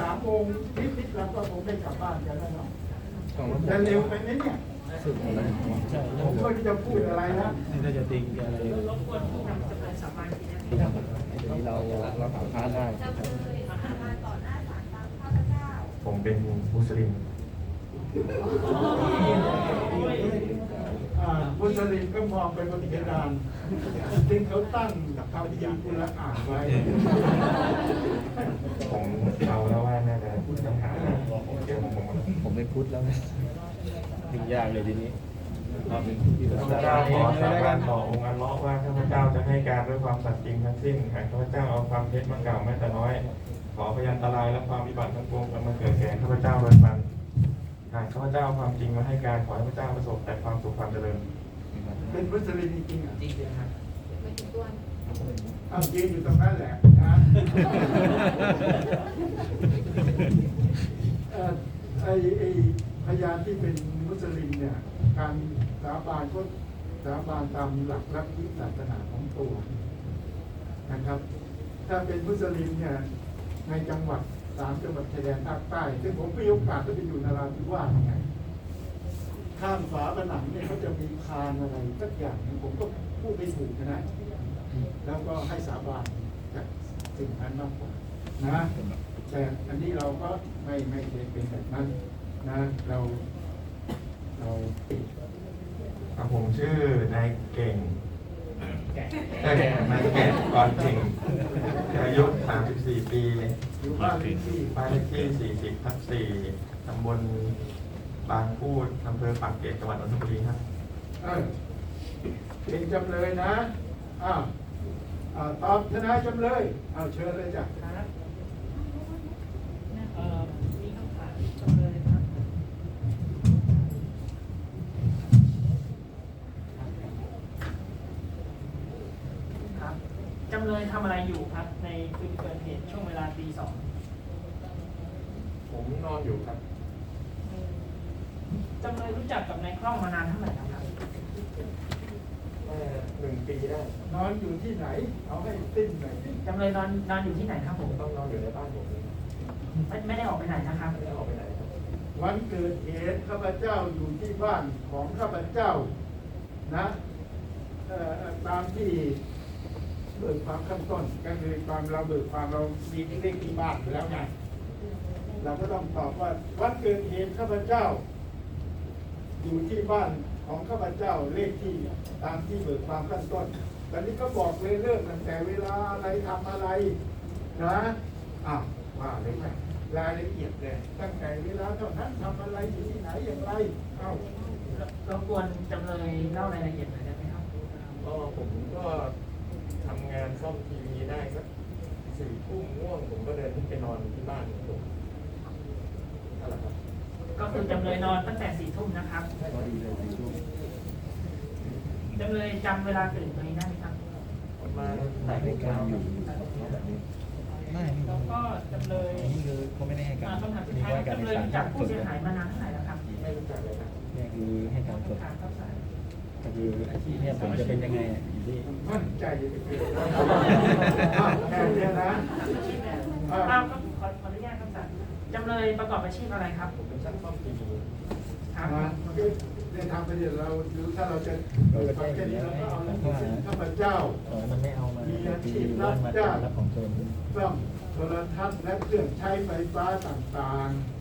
สามโมงนิดๆเราก็คงได้กลับบ้านกันแล้วเนาะของรถจะเร็วไปไหมเนี่ยสุดอะไรใช่ผมก็จะพูดอะไรนะนี่ถ้าจะติงอะไรรบกวนผู้นำจำเลยสาบานทีนะทีนี้เราเราถามพระได้ผมเป็นมุสลิมอ่า มุสลิมก็มองไปบนเพดานซึ่งเขาตั้งคำพีกุลอ่านไว้ ผมเอาแล้วว่าน่าจะต้องหาเดี๋ยวผมผมผมเป็นพุทธแล้วนะถึงยากเลยทีนี้เราเป็นข้าพเจ้าขอสาบานต่อองค์อัลเลาะห์ว่าข้าพเจ้าจะให้การด้วยความสัตย์จริงทั้งสิ้นหากข้าพเจ้าเอาความเท็จมากล่าวแม้แต่น้อย ขอพยันตรายและความวิบัติทั้งปวงจะมาเกิดแก่ข้าพเจ้าโดยมัน หากข้าพเจ้าเอาความจริงมาให้การขอให้ข้าพเจ้าประสบแต่ความสุขความเจริญเป็นมุสลิมจริงๆอะจริงๆครับเอายืนอยู่ตรงนั้นแหละนะเอ่อไอ้ไอ้พยานที่เป็นมุสลิมเนี่ย การสาบานก็สาบานตามหลักลัทธิศาสนาของตัวนะครับ ถ้าเป็นมุสลิมเนี่ยในจังหวัด สามจังหวัดชายแดนภาคใต้ ซึ่งผมมีโอกาสได้ไปอยู่นาราธิวาสไงข้ามฝาผนังเนี่ยเขาจะมีคานอะไรสักอย่างนึงผมก็พูดไม่ถูกนะ แล้วก็ให้สาบานจากสิ่งนั้นมากกว่านะแต่อันนี้เราก็ไม่ไม่ได้เป็นแบบนั้นนะเราเราครับผมชื่อนายเก่ง เอ้ยนายแก่ก่อนเก่งอายุ 34 ปีอยู่บ้านเลขที่บ้านเลขที่ 40ทับ4ตำบลบางพูดอำเภอปากเกร็ดจังหวัดนนทบุรีครับเออเป็นจำเลยนะ อ้าวอ่าตอบทนายจำเลย เอาเชิญเลยจ้ะ ครับเอ่อมีคำถามจำเลยครับ ครับจำเลยทำอะไรอยู่ครับ ในคืนเกิดเหตุช่วงเวลาตี สองผมนอนอยู่ครับ จำเลยรู้จักกับนายคล่องมานานเท่าไหร่แล้วครับหนึ่งปีได้นอนอยู่ที่ไหน เอาให้สิ้นหน่อยจำเลยนอนนอนอยู่ที่ไหนครับผมต้องนอนอยู่ในบ้านผมไม่ไม่ได้ออกไปไหนนะครับไม่ได้ออกไปไหนครับวันเกิดเหตุข้าพเจ้าอยู่ที่บ้านของข้าพเจ้านะเอ่อเอ่อตามที่ เบิกความขั้นต้นก็คือความเราเบิกความเรามีเลขที่บ้านอยู่แล้วไงเราก็ต้องตอบว่าวันเกิดเหตุข้าพเจ้า อยู่ที่บ้านของข้าพเจ้าเลขที่ตามที่เบิกความขั้นต้นตอนนี้ก็บอกเลยเริ่มตั้งแต่เวลาอะไรทำอะไรนะอ้าวว่าเลยไหมรายละเอียดเลยตั้งแต่เวลาเท่านั้นทำอะไรอยู่ที่ไหนอย่างไรเอ้ารบกวนจำเลยเล่ารายละเอียดหน่อยได้ไหมครับก็ผมก็ ทำงานซ่อมทีวีได้สักสี่ทุ่มง่วงผมก็เดินขึ้นไปนอนที่บ้านของผมนั่นแหละครับก็คือจำเลยนอนตั้งแต่สี่ทุ่มนะครับพอดีเลยในช่วงจำเลยจำเวลาตื่นตัวนี้ได้ไหมครับ ประมาณถ่ายรายการอยู่แบบนี้ไม่แล้วก็จำเลยนี่คือเขาไม่ได้ให้การอ่าคำถามสุดท้ายจำเลยรู้จักผู้เสียหายมานานเท่าไหร่แล้วครับไม่รู้จักเลยครับ เนี่ยคือให้การสดการเข้าสายก็ คืออาชีพเนี่ยผมจะเป็นยังไงอะอยู่ที่มั่นใจอ้าวแค่เนี้ยนะอ้าวก็ขอขออนุญาตครับสารจำเลยประกอบอาชีพอะไรครับ ผมเป็นช่างซ่อมทีวีครับนะคือในทางปฏิบัติเราดูถ้าเราจะเปิดฟังแค่นี้เราก็เอาเรื่องที่ข้าพเจ้าเออมันไม่เอามาทีวีร้านมาจากรับของโจรซ่อมโทรทัศน์และเครื่องใช้ไฟฟ้าต่างๆ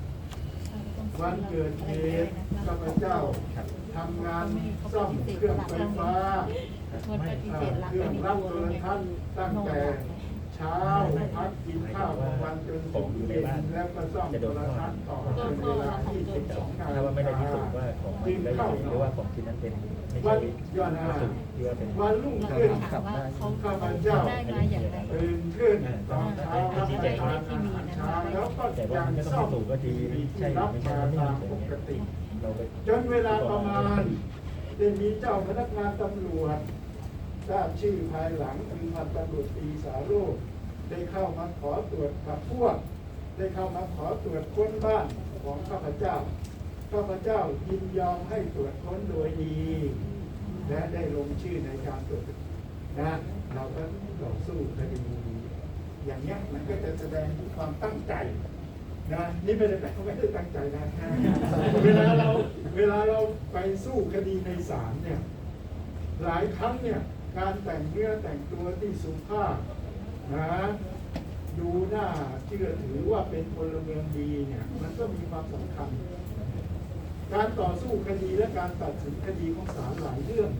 วันเกิดเหตุข้าพเจ้าทำงานซ่อมเครื่องไฟฟ้าเครื่องรับโทรทัศน์ตั้งแต่เช้าพักกินข้าวกลางวันจนถึงเย็นแล้วก็ซ่อมโทรทัศน์ต่อจนเวลา22นาฬิถ้าว่าไม่ได้พิสูจกาน์ว่าของมันได้ยังไงหรือว่าของชิ้นนั้นเป็นไม่วันย้อนหน้า วัตถุที่ว่าเป็นวันรุ่งขึ้นถามว่าข้าพเจ้าได้มาอย่างไรตื่นขึ้นตอนเช้ารับประทานอาหารเช้าแล้วก็ยังมันก็ต้อซ่องมพิสูจน์ว่าทีทีวีที่รับมาตามปกติ จนเวลาประมาณได้มีเจ้าพนักงานตำรวจทราบชื่อภายหลังคือพันตำรวจตีสาโรจน์ได้เข้ามาขอตรวจกับพวก ได้เข้ามาขอตรวจค้นบ้านของข้าพเจ้า ข้าพเจ้ายินยอมให้ตรวจค้นโดยดี และได้ลงชื่อในการตรวจนะเราก็ต่อสู้คดีอย่างเนี้ยมันก็จะแสดงถึงความตั้งใจนะนี่ไม่ได้แปลว่าไม่ได้ตั้งใจนะเวลาเราเวลาเราไปสู้คดีในศาลเนี่ยหลายครั้งเนี่ยการแต่งเนื้อแต่งตัวที่สุภาพนะดูหน้าเชื่อถือว่าเป็นพลเมืองดีเนี่ยมันก็มีความสำคัญ การต่อสู้คดีและการตัดสินคดีของศาลหลายเรื่อง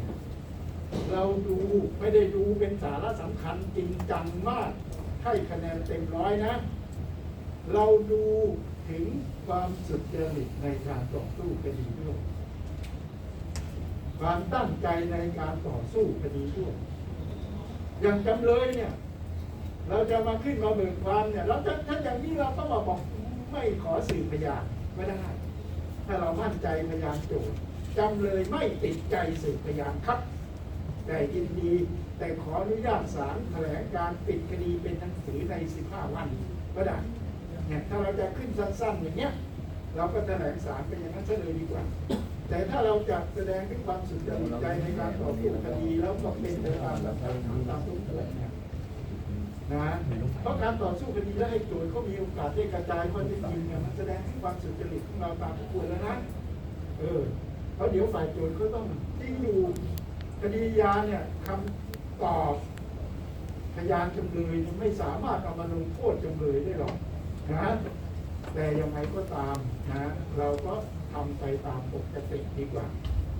เราดูไม่ได้ดูเป็นสาระสำคัญจริงจังมากให้คะแนนเต็มร้อยนะ เราดูถึงความสุจริตในการต่อสู้คดีด้วย ความตั้งใจในการต่อสู้คดีด้วย อย่างจำเลยเนี่ย เราจะมาขึ้นมาเบิกความเนี่ย เราถ้าอย่างนี้เราต้องมาบอกไม่ขอสืบพยานไม่ได้ ถ้าเรามั่นใจพยานโจทย์จำเลยไม่ติดใจสืบพยานครับ แต่ยินดีแต่ขออนุญาตศาลแถลงการปิดคดีเป็นหนังสือใน 15 วันก็ได้เนี่ยถ้าเราจะขึ้นสั้นๆอย่างเนี้ยเราก็แถลงศาลเป็นอย่างนั้นซะเลยดีกว่า แต่ถ้าเราจะแสดงถึงความสุจริตใจในการต่อสู้คดีแล้วก็เป็นไปตามหลักฐานตามทุกอย่างเนะเพราะการต่อสู้คดีและให้โจทย์เขามีโอกาสได้กระจายข้อเท็จจริงเนี่ยมันแสดงถึงความสุจริตของเราตามที่ควรแล้วนะเออเพราะเดี๋ยวฝ่ายโจทย์เขาต้องยิ่งอยู่คดียาเนี่ยคำตอบพยานจำเลยไม่สามารถเอามาลงโทษจำเลยได้หรอกนะแต่ยังไงก็ตามนะเราก็ทำไปตามปกติดีกว่า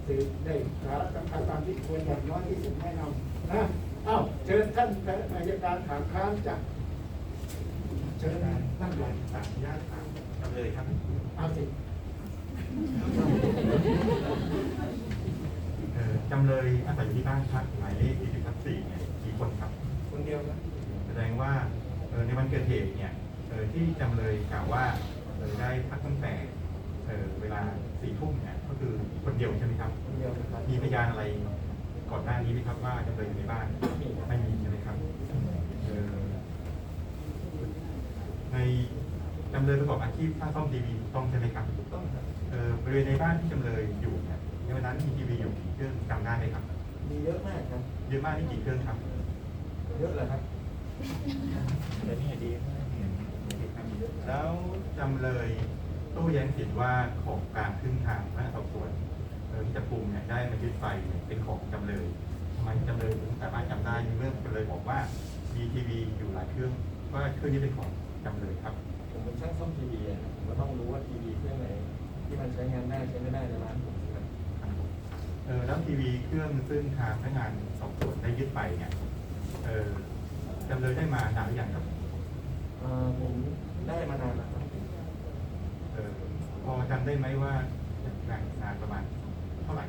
สืบได้สาระสำคัญตามที่ควรอย่างน้อยที่สุดแนะนำนะ อ้าเชิญท่านอายการถามค้านจากเชิญท่านเลยขออนุญาตถามจำเลยครับเอาสิเอ่อจำเลยอาศัยอยู่ที่บ้านพักหมายเลข40ทับ4เนี่ยกี่คนครับ คนเดียวนะแสดงว่าเอ่อในวันเกิดเหตุเนี่ยเอ่อที่จำเลยกล่าวว่าเอ่อได้พักตั้งแต่เอ่อเวลาสี่ทุ่มเนี่ยก็คือคนเดียวใช่ไหมครับ คนเดียวนะครับมีพยานอะไร ก่อนหน้านี้ไหมครับว่าจำเลยอยู่ในบ้านไม่มีใช่ไหมครับเอ่อในจำเลยประกอบอาชีพสร้างซ่อมทีวีถูกต้องใช่ไหมครับถูกต้องครับเอ่อบริเวณในบ้านที่จำเลยอยู่เนี่ยในวันนั้นมีทีวีอยู่กี่เครื่องจำได้ไหมครับ มีเยอะมากครับเยอะมากนี่กี่เครื่องครับ เยอะเลยครับแต่นี่ดีแล้วจำเลยโต้แย้งสิทธิ์ว่าของกลางครึ่งทางพนักงานสอบสวนเออ ที่จับกลุ่มเนี่ยได้มายึดไปเนี่ยเป็นของจำเลยทำไมจำเลยถึงสามารถจำได้ในเมื่อจำเลยบอกว่ามีทีวีอยู่หลายเครื่องว่าเครื่องนี้เป็นของจำเลยครับ ผมเป็นช่างซ่อมทีวีอะครับผมก็ต้องรู้ว่าทีวีเครื่องไหนที่มันใช้งานได้ใช้ไม่ได้ในร้านผมครับเออแล้วทีวีเครื่องซึ่งทางพนักงานสอบสวนได้ยึดไปเนี่ยเออจำเลยได้มานานหรือยังครับเอ่อผมได้มานานแล้วครับ เออพอจำได้ไหมว่าแบ่งนานประมาณเท่าไหร่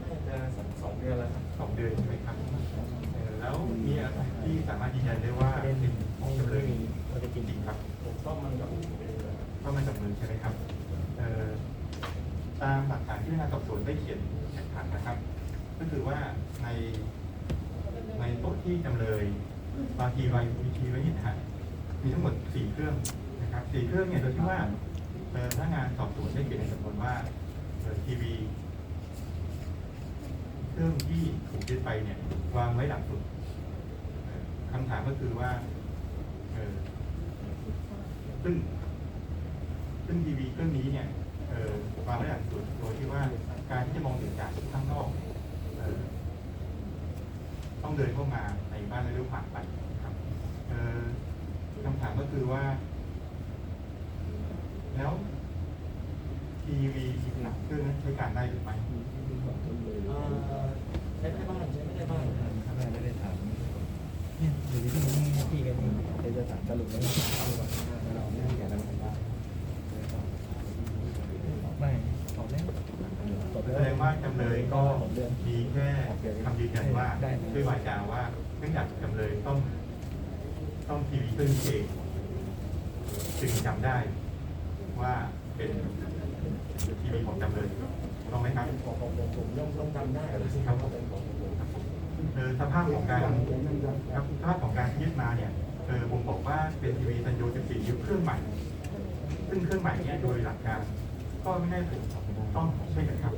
น่าจะสักสองเดือนแล้วสองเดือนใช่ไหมครับเออแล้วมีอะไรที่สามารถยืนยันได้ว่าเป็นของจำเลยจริงๆครับผมซ่อมมันกับผมเองเลยครับก็มาจากมือใช่ไหมครับเออตามหลักฐานที่พนักงานสอบสวนได้เขียนแข่งขันนะครับ ก็คือว่าในในโต๊ะที่จำเลยบางทีไว้มีทีไว้ที่ถ่ายมีทั้งหมดสี่เครื่องนะครับสี่เครื่องเนี่ยโดยที่ว่าเออพนักงานสอบสวนได้เขียนในสำนวนว่าเออทีวี เรื่องที่ถูกยึดไปเนี่ยวางไว้หลังสุดคำถามก็คือว่าเออซึ่งซึ่งทีวีเครื่องนี้เนี่ยเออวางไว้หลังสุดโดยที่ว่าการที่จะมองเห็นจากข้างนอกเออต้องเดินเข้ามาในบ้านแล้วเลี้ยวผ่านไปนะครับเออคำถามก็คือว่า แล้วทีวีอีกหลังเครื่องนั้นใช้การได้หรือไม่ ไม่ต้องแก่แล้วมันได้ไม่ตอบแล้วตอบแสแล้วดงว่าจำเลยก็ตอบเรื่องมีแค่คำยืนยันว่าได้ด้วยวาจาว่าเนื่องจากจำเลยต้อง ต้องทีวีเครื่องนี้เองจึงจำได้ว่าเป็นทีวีของจำเลยถูกต้องไหมครับของของผมผมย่อมต้องจำได้เลยสิครับว่าเป็นของผมครับเออสภาพของการ เครื่องใหม่ ซึ่งเครื่องใหม่เนี่ยโดยหลักการ ก็ไม่ได้ถูกต้องใช่ไหมครับ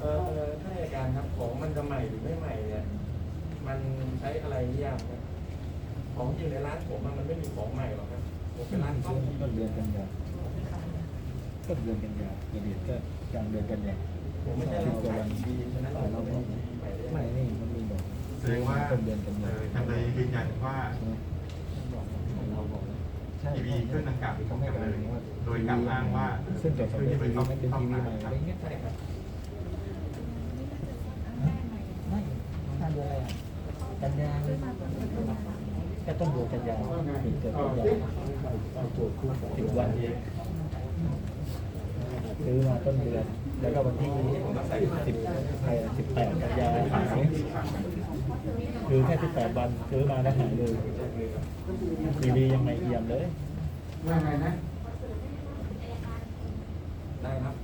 เอ่อท่านอัยการครับของมันจะใหม่หรือไม่ใหม่เนี่ยมันใช้อะไรนิยามครับของจริงในร้านผมอะมันไม่มีของใหม่หรอกครับผผมเป็นร้านซ่อมทีต้นวีเดือนกันยาต้นเดือนกันยาเกิดเหตุก็กลางเดือนกันยาผมไม่ใช่สิเราบกว่าขาวัยนทีวีฉะนั้นเราเราไม่ไม่ทีวีใหม่ได้ไม่นี่มันมีบอกแสดงว่าต้นเดือนกันเอ่ยาอจำเลยยืนยันว่าเราบอกใช่ ทีวีเครื่องดังกล่าวเป็นของจำเลยว่าโดยกล่าวอ้างว่าซึ่งจดทะเบียนทีวีมันเป็นทีวีใหม่อะไรเงี้ยใช่ครับไม่ห้าเดือนอะไรอะกันยาแค่ต้นเดือนกันยาว่าไงถึงเกิดต่อกันสิยาเอาตรวจคู่สิบวันเอง ซื้อมาต้นเดือน แล้วก็วันที่สิบใครสิบแปดกันยาขายคือแค่สิบแปดวันซื้อมาแล้วหายเลยทีวียังไม่เอี่ยมเลยว่าไงนะได้ครับ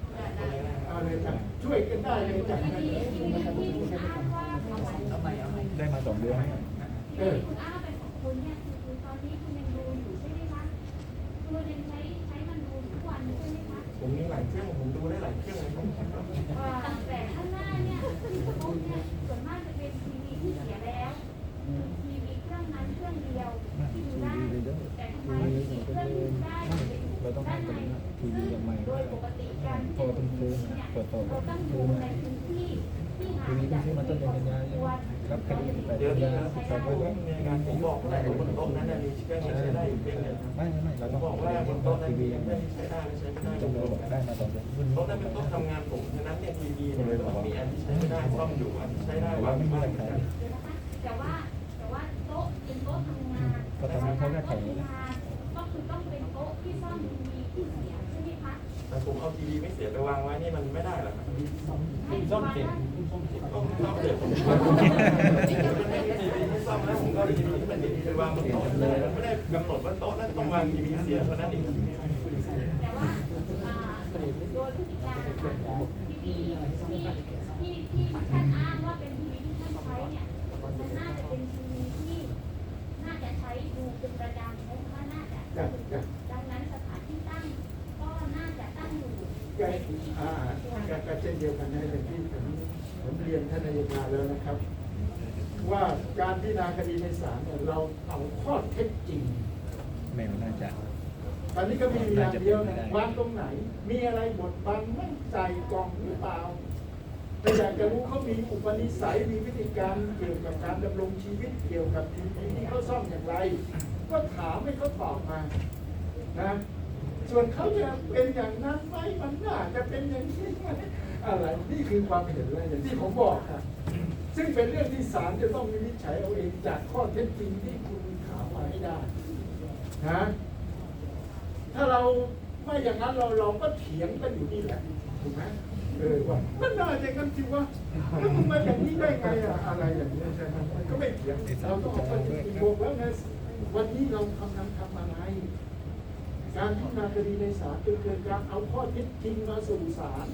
เอาเลยจ้ะช่วยกันได้เลยจ้ะได้มาสองเดือนเออคุณอ้างเป็นของคุณเนี่ยคือตอนนี้คุณยังดูอยู่ใช่ไหมคะคุณยังใช้ ผมมีหลายเครื่องผมดูได้หลายเครื่องเลยครับแต่ข้างหน้าเนี่ยพวกเนี่ยส่วนมากจะเป็นทีวีที่เสียแล้วทีวีเครื่องนั้นเครื่องเดียวที่ดูได้แต่ทำไมอีเครื่องนึงได้เราต้องให้เป็นทีวียังใหม่โดยปกติการพอเพิ่งเปิดต่ยเราต้องดูอในพื้น ที่ที่ห่าทีงวีเพิ่จางกซื้อมาต้นเดือนกันยายนรับคดีแปดเดี๋ยวกันเดี๋ยยาวสิบแปดผวันมมีงานผมบอกว่าบนโต๊ะนั้นมีเครื่องใช้ได้อยู่เครื่องนึงครับไม่ไม่ไม่เราผต้องบอกว่าบนโต๊ะนั้นทีมีวียังเคไม่รื่องที่ใช้ได้และใช้ไม่ได้จำเลยบอกได้มาสองเดือนโต๊ะนั้นเป็นโต๊ะทำงานผมฉะนั้นเนี่ยทีวีเนี่ยมันมีอันที่ใช้ไม่ได้ซ่อมอยู่อันที่ใช้ได้วางอยู่บ้านเหมือนกันแต่ว่าแต่ว่าโต๊ะเป็นโต๊ะทำงานก็ตอนนี้เขาก็แข่งโต๊ะทำงานก็คือต้องเป็นโต๊ะที่ซ่อมทีวีที่เสียใช่ไหมคะแต่ผมเอาทีวีไม่เสียไปวางไว้นี่มันไม่ได้หรอกครับ ให้ซ่อมเสร็จ ต้องซ่อมเสร็จผมว่มันไม่มีทีวีที่ซ่อมแล้วผมก็เอาทีวีที่เป็นทีวีไปวางบนโต๊ะเลยมันไม่ได้กำหนดว่าโต๊ะนั้นต้องวางทีวีเสียเท่านั้นเองแต่ว่าโดยพฤติการที่มีที่ที่ที่ท่านอ้างว่าเป็นทีวีที่ท่านใช้เนี่ยมันน่าจะเป็นทีวีที่น่าจะใช้ดูเป็นประจำเพราะว่าน่าจะดังนั้นสถานที่ตั้งก็น่าจะตั้งอยู่ก็อ่ก็เช่นเดียวกันนะอย่างที่ ผมผมเรียนท่านนายการแล้วนะครับ ว่าการพิจารณาคดีในศาลเนี่ยเราเอาข้อเท็จจริงแมวน่าจะ ตอนนี้ก็มีอย่างเดียวนะวางตรงไหน มีอะไรบดบังไม่ใส่กล่องหรือเปล่าแต่อยากจะรู้เขามีอุปนิสัยมีวิธีการเกี่ยวกับการดำรงชีวิตเกี่ยวกับทีวีที่เขาซ่อมอย่างไร ก็ถามให้เขาตอบมานะส่วนเขาจะเป็นอย่างนั้นไหมมันน่าจะเป็นอย่างนี้ไหม อะไรนี่คือความเห็นเลยอย่างที่ผมบอกครับซึ่งเป็นเรื่องที่ศาลจะต้องวินิจฉัยเอาเองจากข้อเท็จจริงที่คุณถามมาให้ได้นะถ้าเราไม่อย่างนั้นเราเราก็เถียงกันอยู่นี่แหละถูกไหมเออว่ามันน่าจะกันจริงว่าแล้วมึงมาอย่างนี้ได้ไงอะอะไรอย่างนี้ใช่ไหมก็ไม่เถียงเราต้องเอาข้อเท็จจริงบวกแล้วไงวันนี้เรากำลังทำอะไรการพิจารณาคดีในศาลคือเกิดการเอาข้อเท็จจริงมาสู่ศาล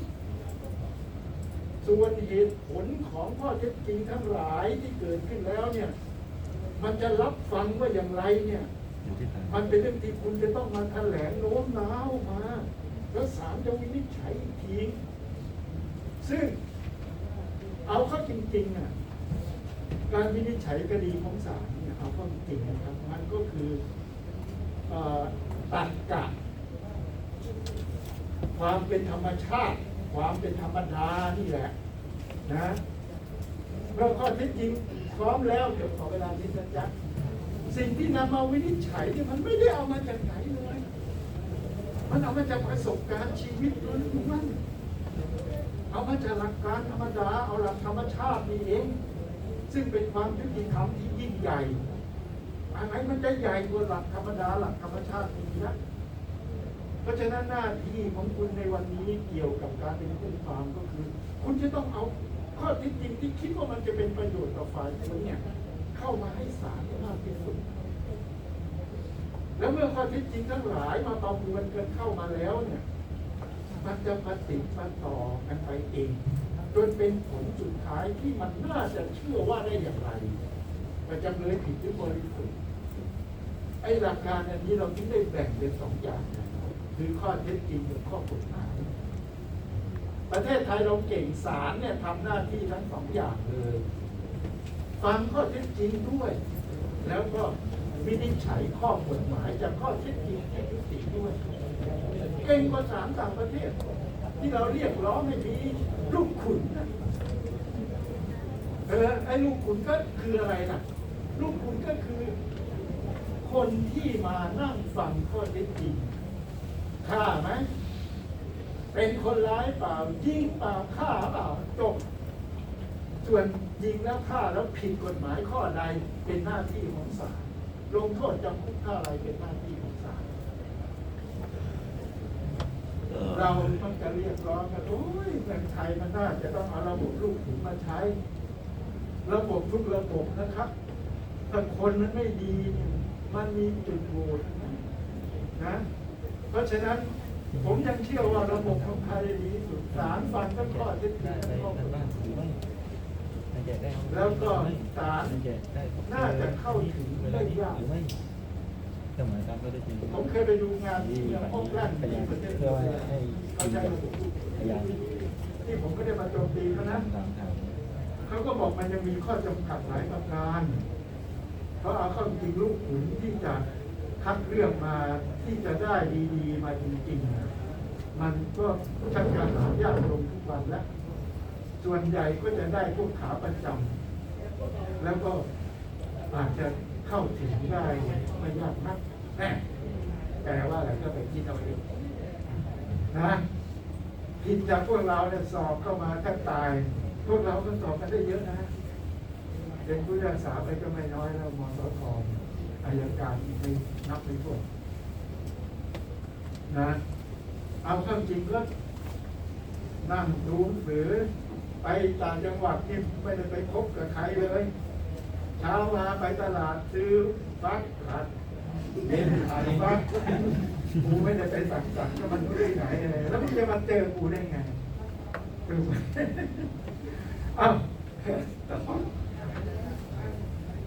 ส่วนเหตุผลของข้อเท็จจริงทั้งหลายที่เกิดขึ้นแล้วเนี่ย มันจะรับฟังว่าอย่างไรเนี่ย มันเป็นเรื่องที่คุณจะต้องมาแถลงโน้มน้าวมา แล้วศาลจะวินิจฉัยอีกทีซึ่งเอาเข้าจริงๆอะการวินิจฉัยคดีของศาลเนี่ยเอาเข้าจริงนะครับ มันก็คือเอ่อตัดกะความเป็นธรรมชาติ ความเป็นธรรมดานี่แหละนะเมื่อข้อเท็จจริงพร้อมแล้วเดี๋ยวขอเวลาที่จะจักสิ่งที่นำมาวินิจฉัยเนี่ยมันไม่ได้เอามาจากไหนเลย มันเอามาจากประสบการณ์ชีวิตล้วนๆเอามาจากหลักการธรรมดา เอาหลักธรรมชาตินี่เอง ซึ่งเป็นความยุติธรรมที่ยิ่งใหญ่อะไรมันจะใหญ่กว่าหลักธรรมดาหลักธรรมชาตินี้นะ เพราะฉะนั้นหน้าที่ของคุณในวันนี้เกี่ยวกับการเป็นผู้ความก็คือ คุณจะต้องเอาข้อที่จริงที่คิดว่ามันจะเป็นประโยชน์ต่อฝ่ายคุณเนี่ยเข้ามาให้ศาลมากที่สุด แล้วเมื่อข้อท็จจริงทั้งหลายมาประมวลกันเข้ามาแล้วเนี่ยมันจะปฏิดมาต่อกันไปเองจนเป็นผลสุดท้ายที่มันน่าจะเชื่อว่าได้อย่างไรประจำเลยผิดหรือบริสุทธิ์ไอ้หลักการอันนี้เราที่ได้แบ่งเป็นสองอย่างนะ คือข้อเท็จจริงกับข้อกฎหมาย ประเทศไทยเราเก่งศาลเนี่ยทำหน้าที่ทั้งสองอย่างเลยฟังข้อเท็จจริงด้วย แล้วก็วินิจฉัยข้อกฎหมายจากข้อเท็จจริงให้ยุติด้วย เก่งกว่าศาลต่างประเทศ ที่เราเรียกร้องให้มีลูกขุนนะเออไอ้ลูกขุนก็คืออะไรล่ะลูกขุนก็คือ คนที่มานั่งฟังข้อเท็จจริง ฆ่าไหมเป็นคนร้ายเปล่ายิงเปล่าฆ่าเปล่าจบส่วนยิงแล้วฆ่าแล้วผิดกฎหมายข้อใดเป็นหน้าที่ของศาลลงโทษจำคุกฆ่าไรเป็นหน้าที่ของศาลเราต้องจะเรียกร้องกันโอ้ยเมืองไทยมันน่าจะต้องเอาระบบลูกขุนมาใช้ ระบบทุกระบบนะครับถ้าคนมันไม่ดี มันมีจุดโหว่นะ เพราะฉะนั้นผมยังเชื่อว่าระบบของไทยดีที่สุดศาลฟังทั้งข้อเท็จจริงไปทั้งข้อกกันฎหบ้ามายแล้วก็ศาลไม่แจกได้น่าจะเข้าถึงได้ยากผมเคยไปดูงานที่เมืองโอ๊กแลนด์พที่ยานประเทศเพื่อให้เขาใช้ระบบที่ผมไม่ได้มาโจมตีเขานะเขาก็บอกมันยังมีข้อจำกัดหลายประการเขาเอาเข้าจริงลูกขุนที่จะ คัดเลือกมาที่จะได้ดีๆ มาจริงๆ มันก็ชักจะหายากลงทุกวันแล้ว ส่วนใหญ่ก็จะได้พวกขาประจำแล้วก็อาจจะเข้าถึงได้ไม่ยากนักแต่ว่าอะไรก็ไปคิดเอาเองนะผิดจากพวกเราเนี่ยสอบเข้ามาแทบตาย พวกเราก็สอบกันได้เยอะนะเป็นผู้รักษาไปก็ไม่น้อยแล้วมสทอายการอีกไม่ นับไม่ถ้วนนะเอาเข้าจริงก็นั่งดูหนังสือ ไปต่างจังหวัดที่ไม่ได้ไปพบกับใครเลย เช้ามาไปตลาดซื้อฟักขัดเย็นขายฟักกูไม่ได้ไปสังสรรค์กับมันไม่ได้ไหนแล้วมึงจะมาเจอกูได้ไงถูกไหมเอ้าต่อ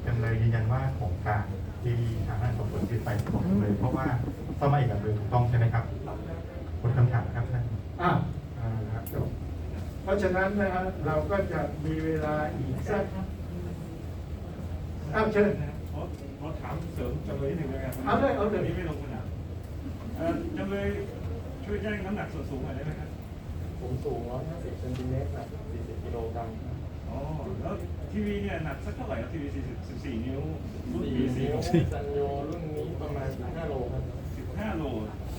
จำเลยยืนยันว่าของกลางที่ทางด้านสอบสวนยึดไปของจำเลยเพราะว่าซ่อมมาอีกจำเลยถูกต้องใช่ไหมครับคนคำถามครับท่านอ้าวอ่าครับจบเพราะฉะนั้นนะฮะเราก็จะมีเวลาอีกสักอ้าวเชิญขอขอถามเสริมจำเลยนิดหนึ่งแล้วกันเอาเลยเอาเลยนี้ไม่ลงสนามเอ่อจำเลยช่วยแจ้งน้ำหนักส่วนสูงหน่อยได้ไหมครับผมสูง150เซนติเมตรหนัก40กิโลกรัมอ๋อแล้ว ทีวีเนี่ยหนักสักเท่าไหร่ครับทีวี40 14 นิ้วรุ่น4ปีนิ้ว4ซันโยรุ่นนี้ประมาณ 15 โลครับ15 โล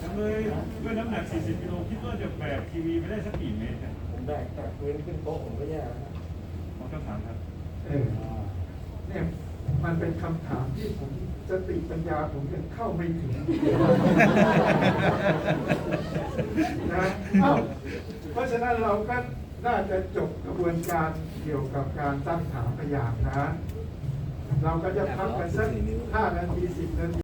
จำเลยด้วยน้ำหนัก 40 กิโลคิดว่าจะแบกทีวีไปได้สักกี่เมตรครับผมแบกจากพื้นขึ้นโต๊ะผมก็แย่แล้วครับขอคำถามครับเออเนี่ยมันเป็นคำถามที่ผมสติปัญญาผมยังเข้าไม่ถึงนะเอ้าเพราะฉะนั้นเราก็น่าจะจบกระบวนการ เกี่ยวกับการตั้งถามพยานนะเราก็จะพักกันสักห้านาทีสิบนาที